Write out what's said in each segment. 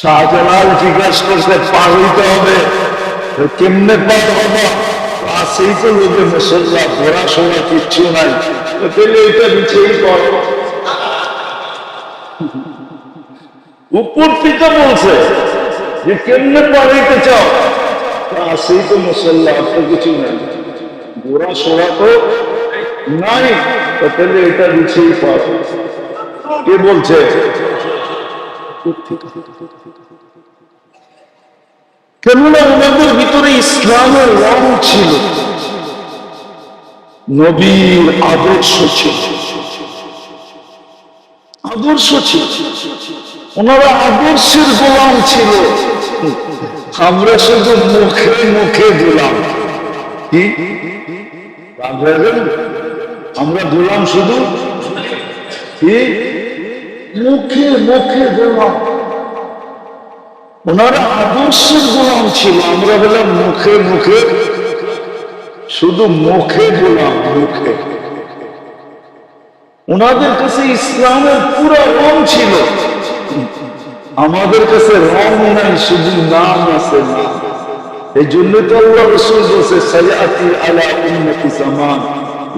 শাহজালাল জিজ্ঞাসা করছে, পার হইতে হবে। কেমনে পার হব? আসেই তো লোকে মুসল্লা ঘোরা কিচ্ছু নাই। তাহলে এটা বিছেই কর উপর থেকে বলছে যে, কেমনে পার চাও? আসেই তো মুসল্লা তো কিছু নাই। ঘোরা তো নাই তাহলে এটা বিছেই পার। কে বলছে? কেননা ওনাদের ভিতরে ইসলামের রং ছিল। নবীর আদর্শ ছিল। আদর্শ ছিল। ওনারা আদর্শের গোলাম ছিল। আমরা শুধু মুখে মুখে গোলাম? আমরা গোলাম শুধু? কি? মুখে মুখে গোলাম। ওনারা আদর্শের গোলাম ছিল। আমরা বললাম মুখে মুখে, শুধু মুখে গোলাম, মুখে। ওনাদের কাছে ইসলামের পুরো রং ছিল। আমাদের কাছে রং নাই, শুধু নাম আছে, নাম। এই জন্য তো আল্লাহ রসুল বলছে সায়াতি আলা উন্নতি জামান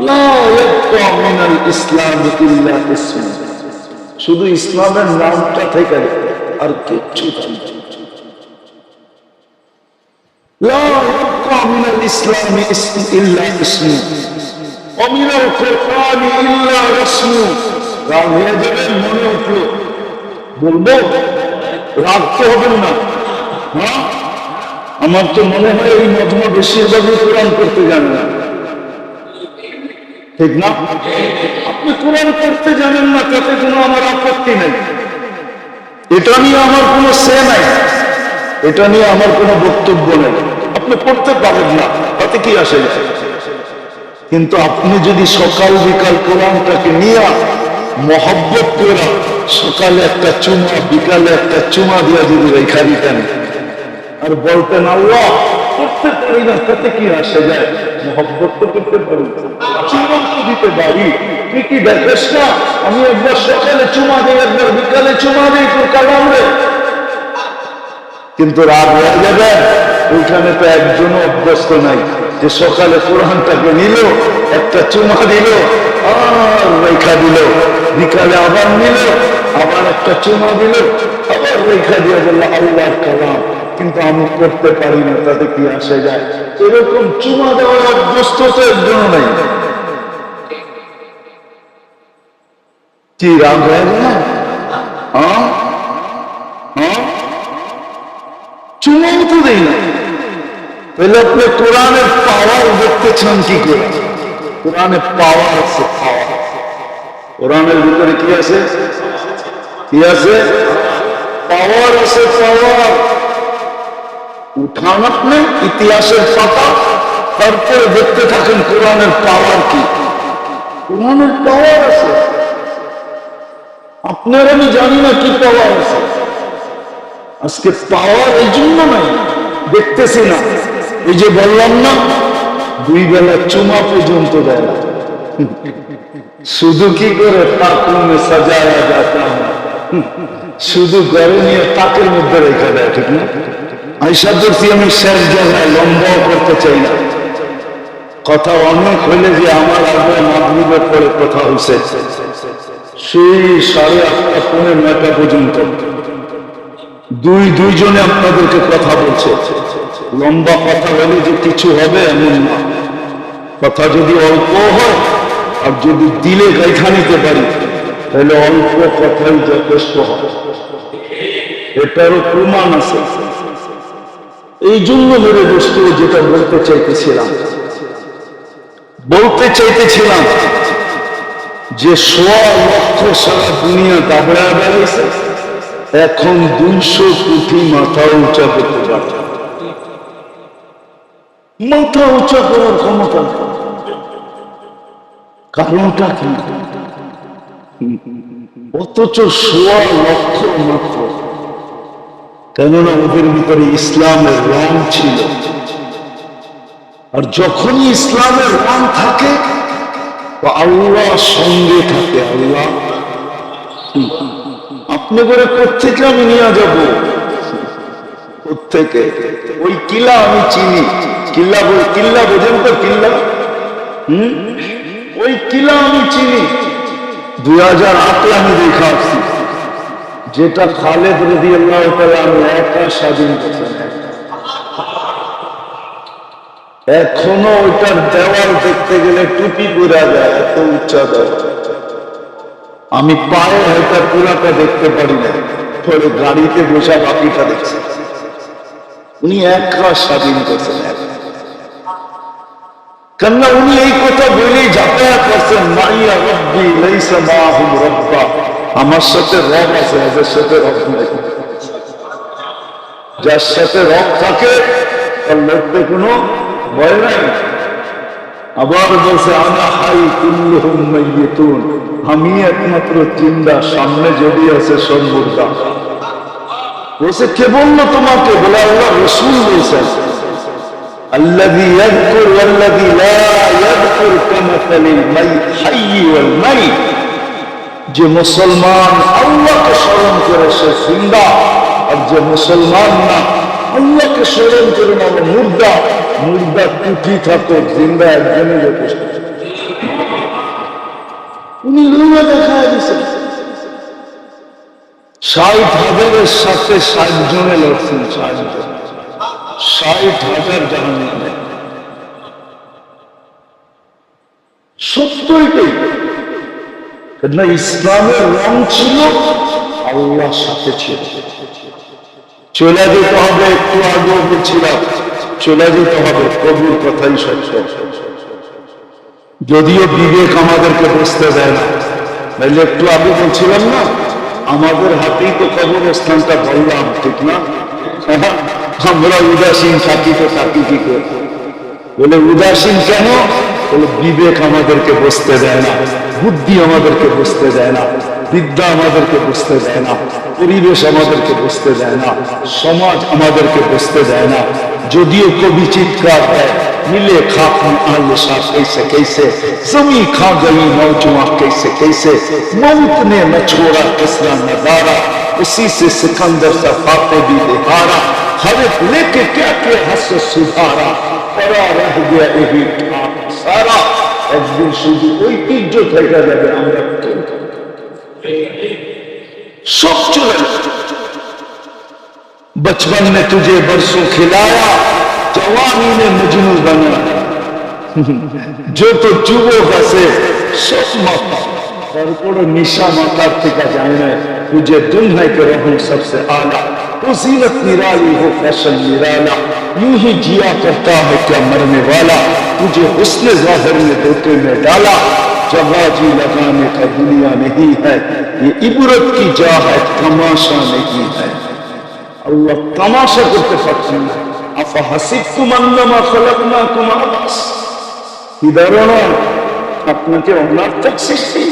লা ইয়াবকা ইসলাম ইল্লা ইসমু শুধু ইসলামের নামটা থেকে আর কিচ্ছু বলব, রাগ তো হবেন না। হ্যাঁ? আমার তো মনে হয় এই মধুমা বেশিরভাগই কোরআন করতে জানে না। ঠিক না? আপনি কোরআন করতে জানেন না তাতে কোনো আমার আপত্তি নেই। এটা নিয়ে আমার কোনো সে নাই। এটা নিয়ে আমার কোনো বক্তব্য নেই। আপনি পড়তে পারেন না, তাতে কি আসে? কিন্তু আপনি যদি সকাল বিকাল কোরআনটাকে নিয়ে মহব্বত করে সকালে একটা চুমা, বিকালে একটা চুমা দিয়ে যদি রেখা দিতেন, আর বলতেন, আল্লাহ করতে পারি না, তাতে কি আসে যায়? মহব্বত তো করতে পারি দিতে পারি। কি দেখিস না। আমি একবার সকালে চুমা দিই, একবার বিকালে চুমা দিই, তোর কালাম রে। কিন্তু রাগ হয়ে যাবে। ওইখানে তো একজনও অভ্যস্ত নাই যে সকালে কোরআনটাকে নিল, একটা চুমা দিল আর রেখা দিল। বিকালে আবার নিল, আবার একটা চুমা দিল, আবার রেখা দিয়ে বলল, আল্লাহর কালাম। কিন্তু আমি করতে পারি না, তাতে কি আসে যায়? এরকম চুমা দেওয়ার অভ্যস্ত তো একজনও নাই। কি রাগ হয়ে গেল চুমও তো দেই না তাহলে আপনি কোরআনের পাওয়ার দেখতে চান কি করে কোরআনে পাওয়ার আছে কোরআনের ভিতরে কি আছে কি আছে পাওয়ার আছে পাওয়ার উঠান আপনি ইতিহাসের পাতা তারপরে দেখতে থাকেন কোরআনের পাওয়ার কি কোরআনের পাওয়ার আছে আপনার আমি জানি না কি পাওয়ার আছে। আজকে পাওয়ার এই জন্য নাই, দেখতেছি না। এই যে বললাম না, দুই বেলা চুমা পর্যন্ত দেয় না। শুধু কি করে তাকুমে সাজায়া। শুধু ঘরে নিয়ে তাকের মধ্যে রেখে দেয়, ঠিক না? আইসা করছি আমি শেষ জায়গায় লম্বাও করতে চাই না। কথা অনেক হইলে যে আমার আগে মাধবীদের পরে কথা হয়েছে সেই সাড়ে আটটা, পৌনে নয়টা পর্যন্ত দুই, দুইজনে আপনাদেরকে কথা বলছে। লম্বা কথা হলে যে কিছু হবে এমন না। কথা যদি অল্প হয়, আর যদি দিলে গাইখা নিতে পারি, তাহলে অল্প কথাই যথেষ্ট হবে। এটারও প্রমাণ আছে। এই জন্য মেরে বস্তু যেটা বলতে চাইতেছিলাম। বলতে চাইতেছিলাম যে সোয়া লক্ষ সারা দুনিয়া দাবড়া বেড়াইছে এখন দুইশো কোটি মাথা উঁচা করতে পারে মাথা উঁচা করার ক্ষমতা। কারণটা কি? অথচ সোয়া লক্ষ মাত্র। কেননা ওদের ভিতরে ইসলামের রং ছিল। আর যখনই ইসলামের রং থাকে আল্লাহ সঙ্গে থাকে আল্লাহ। আপনি করে কোথেকে আমি নিয়ে যাব? থেকে ওই কিলা আমি চিনি। কিল্লা বল কিল্লা বোঝেন তো কিল্লা হুম? ওই কিলা আমি চিনি। দুই হাজার আটে আমি দেখা যেটা খালেদ রদি আল্লাহ আমি একা স্বাধীন করছেন। এখনও ওইটার দেওয়াল দেখতে গেলে টুপি পুরা যায়, এত উচ্চা আমি পায়ে হয়তো পুরাটা দেখতে পারি না ফলে গাড়িতে বসা বাকিটা দেখছি। উনি একা স্বাধীন করছেন। কেননা উনি এই কথা বলেই যাতায়াত করছেন, মাইয়া রব্বি, লাইসা মাহুম রব্বা। আমার সাথে রব আছে, এদের সাথে রব নাই। যার সাথে রব থাকে, তার লড়তে কোনো ভয় নাই আবার বলছে আনা হাই কুল্লুহুম মাইয়িতুন আমি একমাত্র জিন্দা সামনে যদি আছে সব মুর্দা বলছে কে বললো তোমাকে বলে আল্লাহ রসুল বলছেন الذي يذكر والذي لا يذكر كمثل الحي والميت যে মুসলমান আল্লাহকে স্মরণ করে সে জিন্দা আর যে মুসলমান না আল্লাহকে স্মরণ করে না ও মুর্দা মুর্দা কুটি থাকো জিন্দা একজনই যথেষ্ট। উনি দেখা দিয়েছেন ষাট হাজারের সাথে ষাট জনে লড়ছেন ষাট জন ষাট হাজার সত্যইটাই না ইসলামের রং ছিল আল্লাহর সাথে ছিল। চলে যেতে হবে একটু আগে বলছিলাম চলে যেতে হবে কবির কথাই সত্য। যদিও বিবেক আমাদেরকে বুঝতে দেয় না নাহলে একটু আগে বলছিলাম না, আমাদের হাতেই তো কবরস্থানটা বললাম, ঠিক না? আমরা উদাসীন থাকি তো থাকি কি করে? বলে, উদাসীন কেন? বলে, বিবেক আমাদেরকে বুঝতে দেয় না, বুদ্ধি আমাদেরকে বুঝতে দেয় না, বিদ্যা আমাদেরকে বুঝতে দেয় না, পরিবেশ আমাদেরকে বুঝতে দেয় না, সমাজ আমাদেরকে বুঝতে দেয় না যদিও কবি চিৎকার দেয় ملے خاکم آلوشا کیسے کیسے زمیں کھا گئی موجوہ کیسے کیسے موت نے نہ چھوڑا کسرا نظارہ اسی سے سکندر سا فاتح بھی دہارا ہر ایک لے کے کیا کے حس سدھارا پڑا رہ گیا یہی ٹھاک سارا ایک دن شدو ওই তীর্য থেকে যাবে আমরা সব চলে بچپن میں تجھے برسوں کھلایا، جوانی نے مجنو بنا جو তো যুব আছে সব মাতা তারপরে নিশা মাতার تجھے دلہنے کے رہوں سب سے آلہ وہ زینت نرالی ہو فیشن نرالا۔ یوں ہی جیا کرتا ہے کیا مرنے والا۔ تجھے حسن ظاہر میں دوتے میں ڈالا۔ جواجی لگانے کا دنیا نہیں ہے، یہ عبرت کی جا ہے تماشا نہیں ہے۔ আল্লাহ তামাশা করতে পারছেন না। আফা হাসিব তুমান্নামা খলাকনা কুমাবাস কি ধারণা? আপনাকে অনর্থক সৃষ্টি।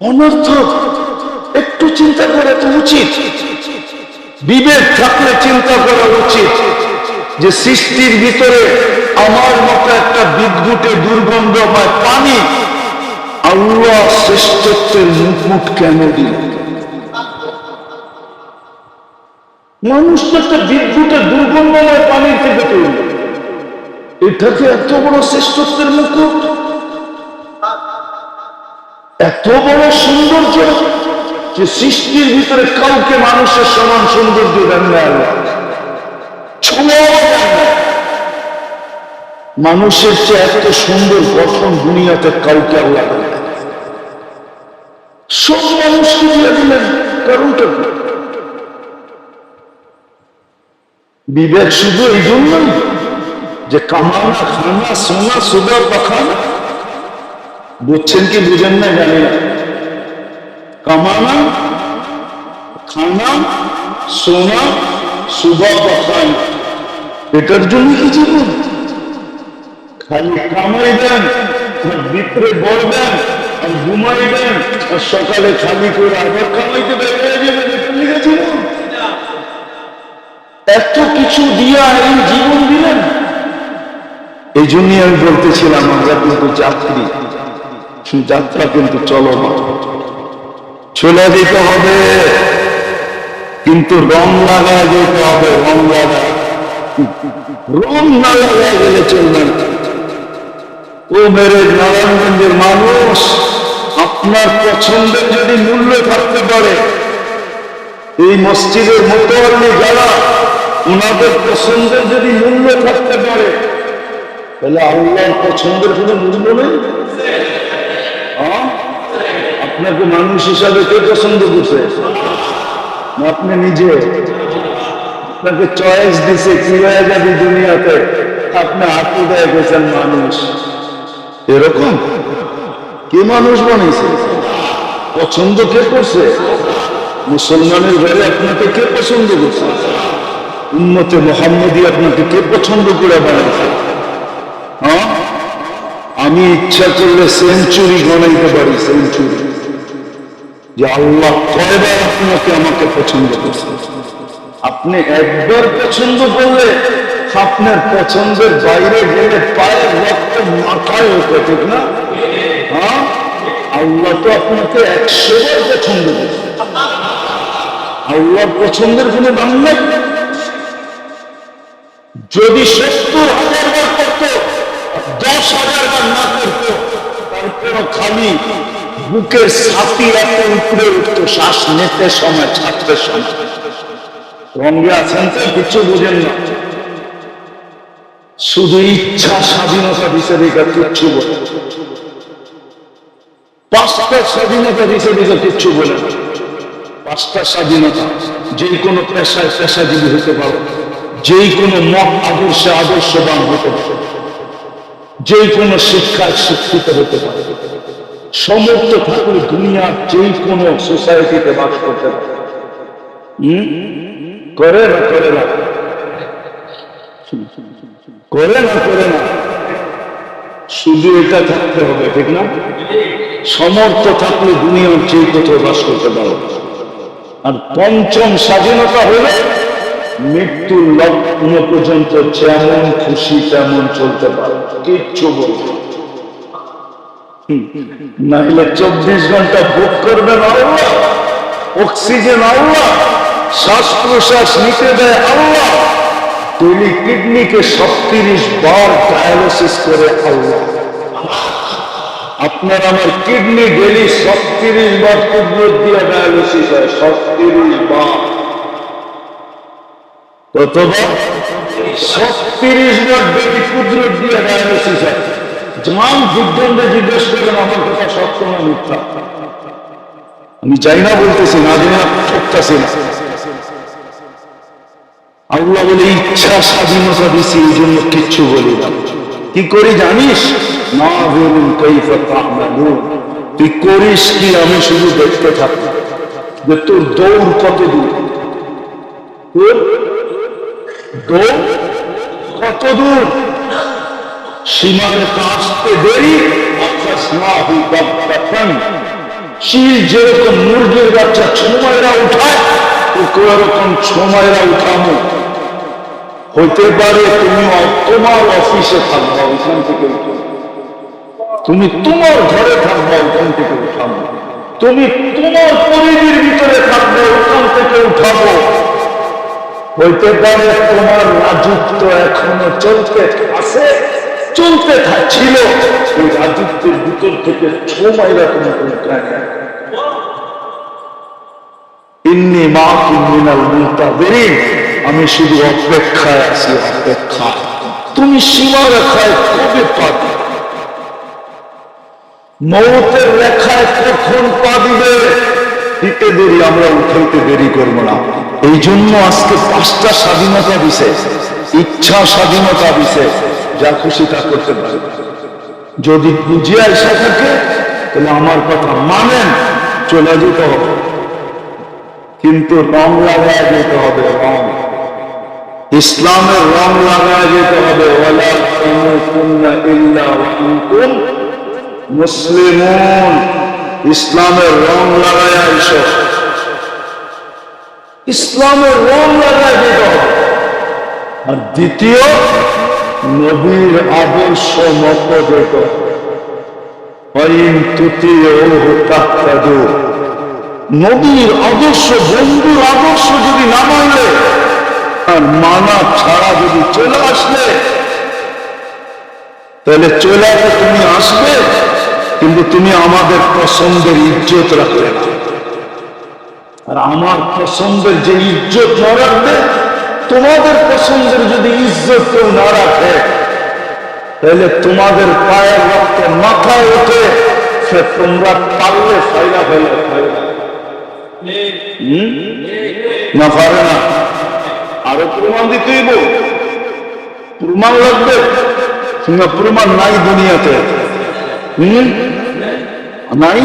অনর্থক? একটু চিন্তা করা তো উচিত। বিবেক থাকলে চিন্তা করা উচিত যে সৃষ্টির ভিতরে আমার মতো একটা বিদ্যুটে দুর্গন্ধময় পানি আল্লাহ শ্রেষ্ঠত্বের মুখমুখ কেন দিলেন? মানুষ তো একটা বিদ্যুতের দুর্গন্ধময় পানির থেকে তৈরি। এটাকে এত বড় শ্রেষ্ঠত্বের এত বড় সৌন্দর্য যে সৃষ্টির ভিতরে কাউকে মানুষের সমান সৌন্দর্য দেন। মানুষের চেয়ে এত সুন্দর গঠন দুনিয়াতে কাউকে আল্লাহ সব মানুষকে দিয়ে দিলেন, কারণটা বিবেক শুধু এই জন্যই যে কামানা খানা সোনা সুদর পাখানা বুঝছেন কি বুঝেন না জানি না কামানা খানা সোনা সুবা পাখানা এটার জন্য কি জীবন খালি কামাই দেন ভিতরে বড় দেন আর ঘুমাই দেন আর সকালে খালি করে আবার কামাইতে বের হয়ে যাবেন এটার লিখে জীবন এত কিছু দিয়া এই জীবন দিলেন। এই জন্যই আমি বলতেছিলাম, আমরা কিন্তু যাত্রী। যাত্রা কিন্তু চলমান। চলে যেতে হবে, কিন্তু রং লাগায় যেতে হবে রং লাগায় রং না লাগায় গেলে চলবে ও মেরে নারায়ণগঞ্জের মানুষ, আপনার পছন্দের যদি মূল্য থাকতে পারে, এই মসজিদের মোতোয়াল্লি যারা ওনাদের পছন্দের যদি মূল্য থাকতে পারে, তাহলে আল্লাহর পছন্দের কোনো মূল্য নেই? হ্যাঁ? আপনাকে মানুষ হিসাবে কে পছন্দ করছে? আপনি নিজে। আপনাকে চয়েস দিছে, কি হয়ে যাবে দুনিয়াতে? আপনি হাতে দেয় গেছেন মানুষ। এরকম? কে মানুষ বানিয়েছে? পছন্দ কে করছে? মুসলমানের ঘরে আপনাকে কে পছন্দ করছে? উন্মতে মোহাম্মদী আপনাকে কে পছন্দ করে বানিয়েছে হ্যাঁ? আমি ইচ্ছা করলে সেঞ্চুরি বানাইতে পারি, সেঞ্চুরি। যে আল্লাহ কয়বার আপনাকে আমাকে পছন্দ করছে? আপনি একবার পছন্দ করলে আপনার পছন্দের বাইরে গেলে পায়ের রক্ত মাথায় হতো ঠিক না? হ্যাঁ? আল্লাহ তো আপনাকে একশো বার পছন্দ করছে। আল্লাহর পছন্দের কোনো দাম নেই। যদি সত্তর হাজার বার করত, দশ হাজার বার না করত তারপরও খালি বুকের ছাতি এত উপরে উঠতো, শ্বাস নিতে সময়, ছাড়তে সময়। রঙে আছেন তো, কিছু বুঝেন না। শুধু ইচ্ছা স্বাধীনতা হিসেবে কিচ্ছু বলে পাঁচটা স্বাধীনতা হিসেবে কিচ্ছু বলে পাঁচটা স্বাধীনতা, যে কোনো পেশায় পেশাজীবী হতে পারো। যে কোনো মত আদর্শে আদর্শবান হতে পারে। যে কোনো শিক্ষায় শিক্ষিত হতে পারে। সমর্থ থাকলে দুনিয়ার যে কোনো সোসাইটিতে বাস করতে পারে? করে না করে না। করে না করে না। শুধু এটা থাকতে হবে, ঠিক না? সমর্থ থাকলে দুনিয়ার যে কোথাও বাস করতে পারো। আর পঞ্চম স্বাধীনতা হলে মৃত্যুর লগ্ন পর্যন্ত যেমন খুশি তেমন চলতে পারে। কিচ্ছু বলবে নাহলে চব্বিশ ঘণ্টা আল্লাহ, অক্সিজেন আল্লাহ শ্বাস প্রশ্বাস নিতে দেয় আল্লাহ ডেলি কিডনিকে সত্তিরিশ বার ডায়ালিসিস করে আল্লাহ। আপনার আমার কিডনি ডেলি সত্তিরিশ বার কুদরত দিয়ে ডায়ালিসিস হয়, সত্তিরিশ বার। সত্তিরিশ কুদরত দিয়ে ডায়ালিসিস হয় জিজ্ঞেস আমার কথা মিথ্যা। আমি চাই না বলতেছি, না যে না ঠকতেছি না। আল্লাহ বলে, ইচ্ছা স্বাধীনতা দিছি, এই জন্য কিচ্ছু বলি না। কি করি জানিস? না বলুন কৈফা তাহমালুন তুই করিস কি, আমি শুধু দেখতে থাকি। যে তোর দৌড় কত দূর তোর দৌড় কত দূর? সীমারেখা আসতে দেরি শিল যেরকম মুরগির বাচ্চা উঠায় উঠানো হইতে পারে তুমি তোমার অফিসে থাকবা, ওইখান থেকে তুমি তোমার ঘরে থাকবা ওখান থেকে উঠাবো তুমি তোমার পরিধির ভিতরে থাকবে ওখান থেকে উঠাবো। হইতে পারে তোমার রাজত্ব এখনও চলতে আছে, চলতে থা- ছিল ওই রাজত্বের ভিতর থেকে ছমাইরা তোমাকে উঠায় নেয়। ইন্নি মা মিনাল মুতাদিরিন আমি শুধু অপেক্ষায় আছি, অপেক্ষা। তুমি সীমা রেখায় কবে পাবে? মৌতের রেখায় কখন পা দিতে দেরি, আমরা উঠাইতে দেরি করব না। এই জন্য আজকে পাঁচটা স্বাধীনতা দিছে, ইচ্ছা স্বাধীনতা দিছে, যা খুশি তা করতে পারে। যদি বুঝে আসা থাকে, তাহলে আমার কথা মানেন, চলে যেতে হবে। কিন্তু রং লাগায় যেতে হবে, রং। ইসলামের রং লাগায় যেতে হবে মুসলিমুন। ইসলামের রং লাগায় ইসলামের রং লাগায় হবে আর দ্বিতীয়, নবীর আদর্শ মত তাহতাদু। নবীর আদর্শ, বন্ধুর আদর্শ যদি না মানলে আর মানা ছাড়া যদি চলে আসলে, তাহলে চলে তুমি আসবে? কিন্তু তুমি আমাদের পছন্দের ইজ্জত রাখবে। আর আমার পছন্দের যে ইজ্জত না রাখবে, তোমাদের পছন্দের যদি ইজ্জত কেউ না রাখে, তাহলে তোমাদের পায়ের রক্ত মাথায় ওঠে, সে তোমরা পারলে ফাইলা ফেলে? না পারে না। আরও প্রমাণ দিতেই প্রমাণ লাগবে? না প্রমাণ নাই দুনিয়াতে। নাই?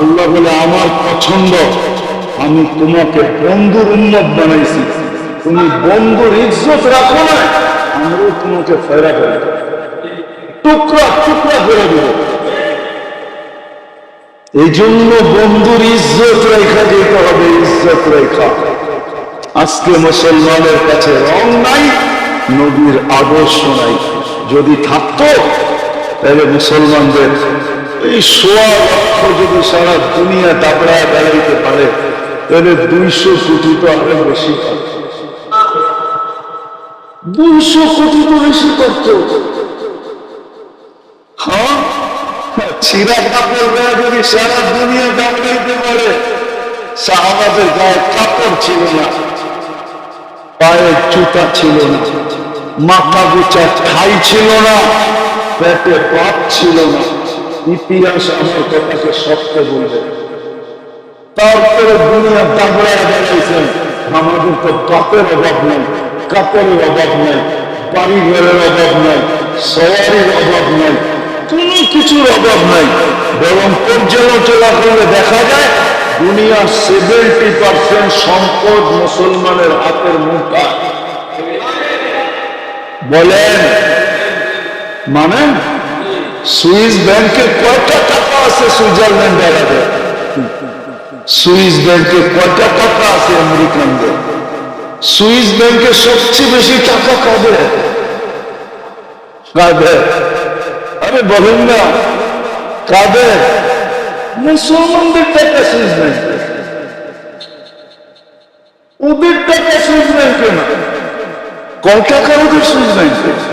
আল্লাহ বলে, আমার পছন্দ, আমি তোমাকে বন্ধুর উন্নত বানাইছি। তুমি বন্ধুর ইজ্জত রাখো না আমরাও তোমাকে ফেরা করে টুকরা টুকরা করে দেব। এই জন্য বন্ধুর ইজ্জত রেখা যেতে হবে, ইজ্জত রেখা। আজকে মুসলমানের কাছে রং নাই, নবীর আদর্শ নাই। যদি থাকতো তাহলে মুসলমানদের এই সোয়া লক্ষ যদি সারা দুনিয়া দাবড়ায় বেড়াইতে পারে, তাহলে দুইশো কোটি তো আরও বেশি দুইশো কোটি তো বেশি করত হ্যাঁ? কাপড় গায়ে যদি সারা দুনিয়া দাবড়াইতে পারে, সাহাবাদের গায়ে কাপড় ছিল না পায়ে জুতা ছিল না মাথা গুচা ছিল না। পেটে পাপ ছিল না। ইতিহাস আমার কথাকে সত্য বলবে। তারপরে দুনিয়া দাবড়ায় বেড়াইছেন আমাদের তো বাপের অভাব নেই, কাপড়ের অভাব নেই বাড়ি ঘরের অভাব নেই সওয়ারির অভাব নেই, কোনো কিছুর অভাব নাই। বরং পর্যালোচনা করলে দেখা যায়, দুনিয়ার সেভেন্টি পার্সেন্ট সম্পদ মুসলমানের হাতের মুঠা। বলেন মানে সুইস ব্যাংকে কয়টা টাকা আছে সুইজারল্যান্ড বেড়াতে সুইস ব্যাংকে কয়টা টাকা আছে আমেরিকানদের সুইস ব্যাংকে সবচেয়ে বেশি টাকা কাদের? কাদের? আরে বলেন না। কাদের? মুসলমানদের টাকা সুইস ব্যাংকে। ওদের টাকা সুইস ব্যাংকে না। কয় টাকা ওদের সুইস ব্যাংকে?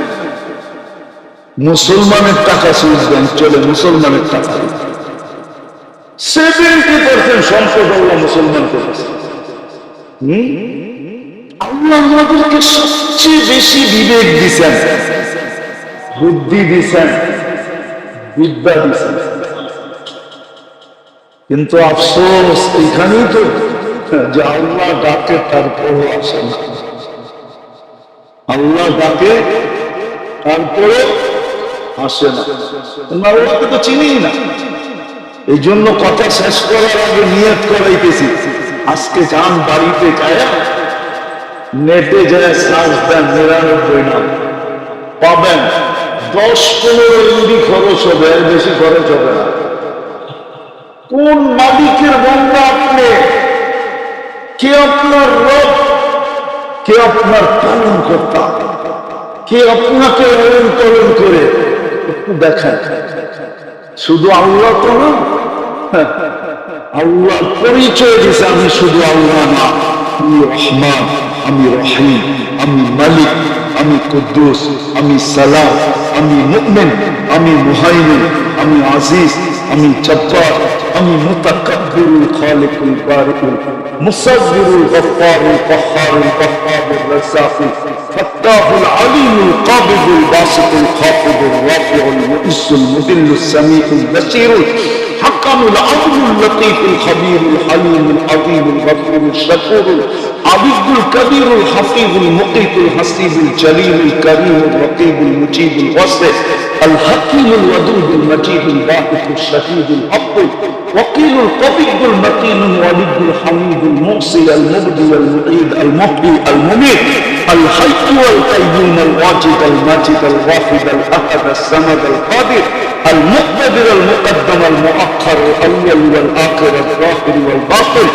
মুসলমানের টাকা সুইস ব্যাংক চলে, মুসলমানের টাকা। সেভেন্টি পার্সেন্ট সম্পদ আল্লাহ মুসলমান আল্লাহ আমাদেরকে সবচেয়ে বেশি বিবেক দিছেন। বুদ্ধি দিছেন। বিদ্যা দিছেন। কিন্তু আফসোস, এইখানেই তো যে আল্লাহ ডাকে, তারপরও আসে না। আল্লাহ ডাকে তারপরে আসে না। আমরা আল্লাহকে তো চিনি না। এই জন্য কথা শেষ করার আগে নিয়ত করাইতেছি। আজকে যান বাড়িতে যায় নেটে যায় সার্চ দেন, নিরানব্বই নাম পাবেন, দশ পনেরো এমবি খরচ হবে, এর বেশি খরচ হবে না। কোন মালিকের বন্ধা আপনি? কে আপনার রব? কে আপনার পালন কর্তা কে আপনাকে পালন করে? দেখেন। শুধু আল্লাহ তো না হ্যাঁ, আল্লাহ পরিচয় দিছে আমি শুধু আল্লাহ না আমি রহমান আমি রহিম আমি মালিক আমি কুদ্দুস আমি সালাম আমি মুকমিন আমি মুহাইমিন আমি আজিজ আমি জব্বার আমি মুতাকাব্বিরুল খালিকুল বারিকুল মুসাব্বিরুল গফফারুল কহ্হারুল ওয়াহ্হাবুর রাজ্জাকুল ফাত্তাহুল আলিমুল কাবিদুল বাসিতুল খাফিদুল রাফিউল মুইসুল মুদিল্লুস সামিউল বাসীরুল حكم العدل اللطيف الخبير الحليم العظيم الغفور الشكور العبد الكبير الحفيظ المقيت الحسيب الجليل الكريم الرقيب المجيب الواسع الحكيم الودود المجيد الباعث الشهيد الحق وقيل القبيض المتين الولي الحميد الموصي المبدي المعيد المحيي المميت الحي والقيوم الواجد الماجد الواحد الأحد الصمد القادر المقتدر المقدم المؤخر الأول والآخر الظاهر والباطن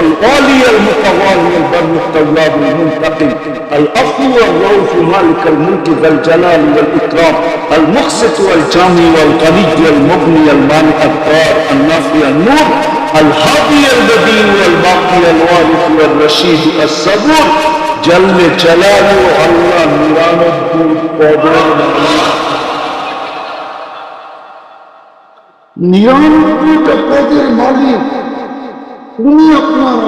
الغالي المتوالي البر التواب المنتقم الأصل والروح مالك الملك ذا الجلال والإكرام المقسط والجامي والغني المغني المانع الدار النافي النور الهادي البديع والباقي الوارث والرشيد الصبور جل جلاله الله نيران الدين قدر নিরানব্বইটা পদের মালিক উনি আপনার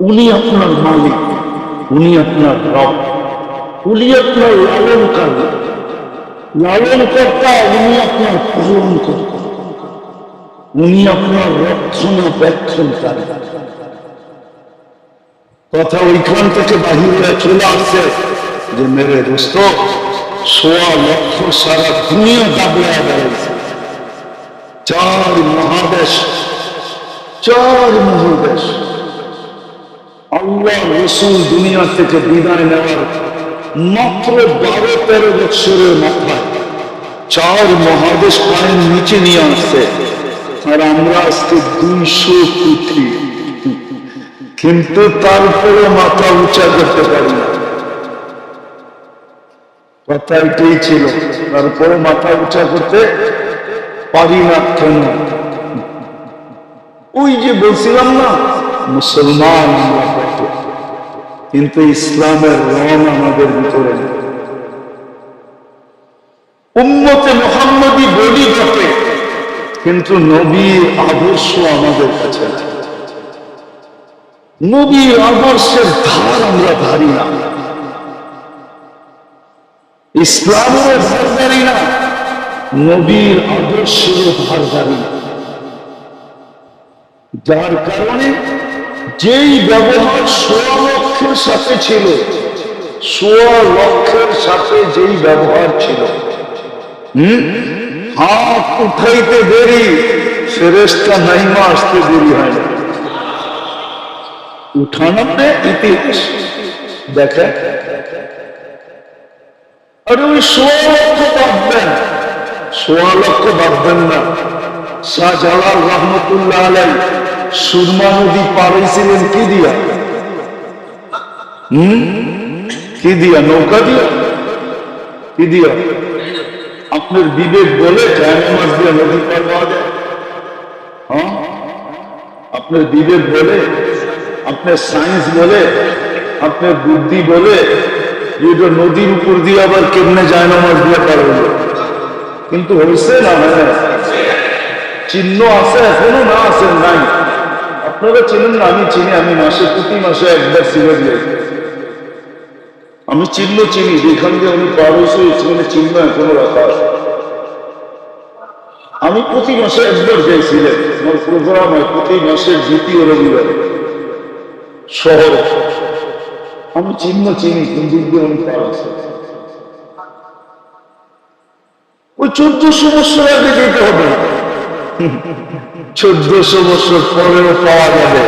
উনি আপনার মালিক, উনি আপনার রব। উনি আপনার লালনকারী। লালনকর্তা, উনি আপনার পালন কর্তা উনি আপনার রক্ষণাবেক্ষণকারী। কথা ওইখান থেকে বাহিরে চলে আসছে যে, মেরে দোস্ত, সোয়া লক্ষ সারা দুনিয়া দাবড়া বেড়েছে চার মহাদেশ চার মহাদেশ। আল্লাহ রসুল দুনিয়া থেকে বিদায় নেওয়ার মাত্র বারো, তেরো বছরের মাথায় চার মহাদেশ পায়ের নিচে নিয়ে আসছে। আর আমরা আজকে দুইশো কোটি কিন্তু তারপরে মাথা উঁচা করতে পারি না। কথা এটাই ছিল তারপরে মাথা উঁচা করতে পারি ওই যে বলছিলাম না, মুসলমান কিন্তু ইসলামের রং আমাদের ভিতরে। বলি কিন্তু নবীর আদর্শ আমাদের কাছে। নবীর আদর্শের ধার আমরা ধারি না। ইসলামের ধার ধারি না, নবীর আদর্শের ধার ধারি যার কারণে যেই ব্যবহার সোয়া লক্ষের সাথে ছিল সোয়া লক্ষের সাথে যেই ব্যবহার ছিল হাত উঠাইতে দেরি ফেরেস্তা নাইমা আসতে দেরি হয় না। উঠানোতে ইতিহাস। দেখে। আরে ওই সোয়া লক্ষ ভাববেন সোয়া লক্ষ ভাববেন না শাহজালাল রহমতুল্লাহ আলাই সুরমা নদী পাড়াইছিলেন কি দিয়া? হম? কি দিয়া? নৌকা দিয়া? কি দিয়া? আপনার বিবেক বলে জায়গা মাছ দিয়ে নদী পার পাওয়া যায়। হ্যাঁ? আপনার বিবেক বলে, আপনার সায়েন্স বলে, আপনার বুদ্ধি বলে, যে এটা নদীর উপর দিয়ে আবার কেমনে যায় না মাছ দিয়ে পার হলো কিন্তু হয়েছে না হ্যাঁ চিহ্ন আছে, এখনও না আছে, নাই। আপনারা চিনেন না, আমি চিনি, আমি মাসে, প্রতি মাসে একবার সিলেট যাই আমি চিহ্ন চিনি, যেখান দিয়ে আমি পার হয়েছি চিহ্ন এখনও রাখা আমি প্রতি মাসে একবার সিলেট আমার প্রোগ্রাম হয়, প্রতি মাসের দ্বিতীয় রবিবার। শহরে। আমি চিহ্ন চিনি কিন্তু দিয়ে আমি পার আছি? ওই চোদ্দশো বছর আগে যেতে হবে। চোদ্দশো বছর পরেও পাওয়া যাবে।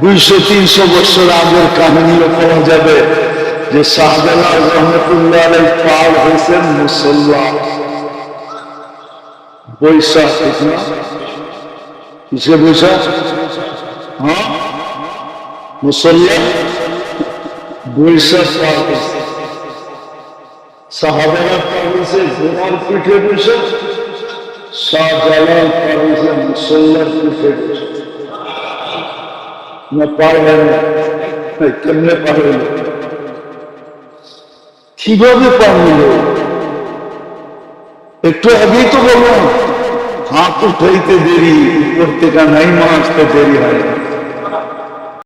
দুইশো, তিনশো বছর আগের কাহিনীও পাওয়া যাবে যে শাহজালাল রহমতুল্লাহ পার হয়েছেন মুসল্লাহ বৈশাখ ঠিক না কিসে বৈশাখ? হ্যাঁ? মুসল্লা? বৈশাখ পার হয়েছে। সাহাবারা পার হয়েছে ঘোড়ার পিঠে বৈশাখ শাহজালাল পার হয়েছে মুসল্লার পিঠে বৈশাখ না পার হয় না এই কেমনে পার হইল কীভাবে পার হইল একটু আগেই তো বললাম হাত উঠাইতে দেরি উপর থেকে নাই আসতে দেরি হয় না।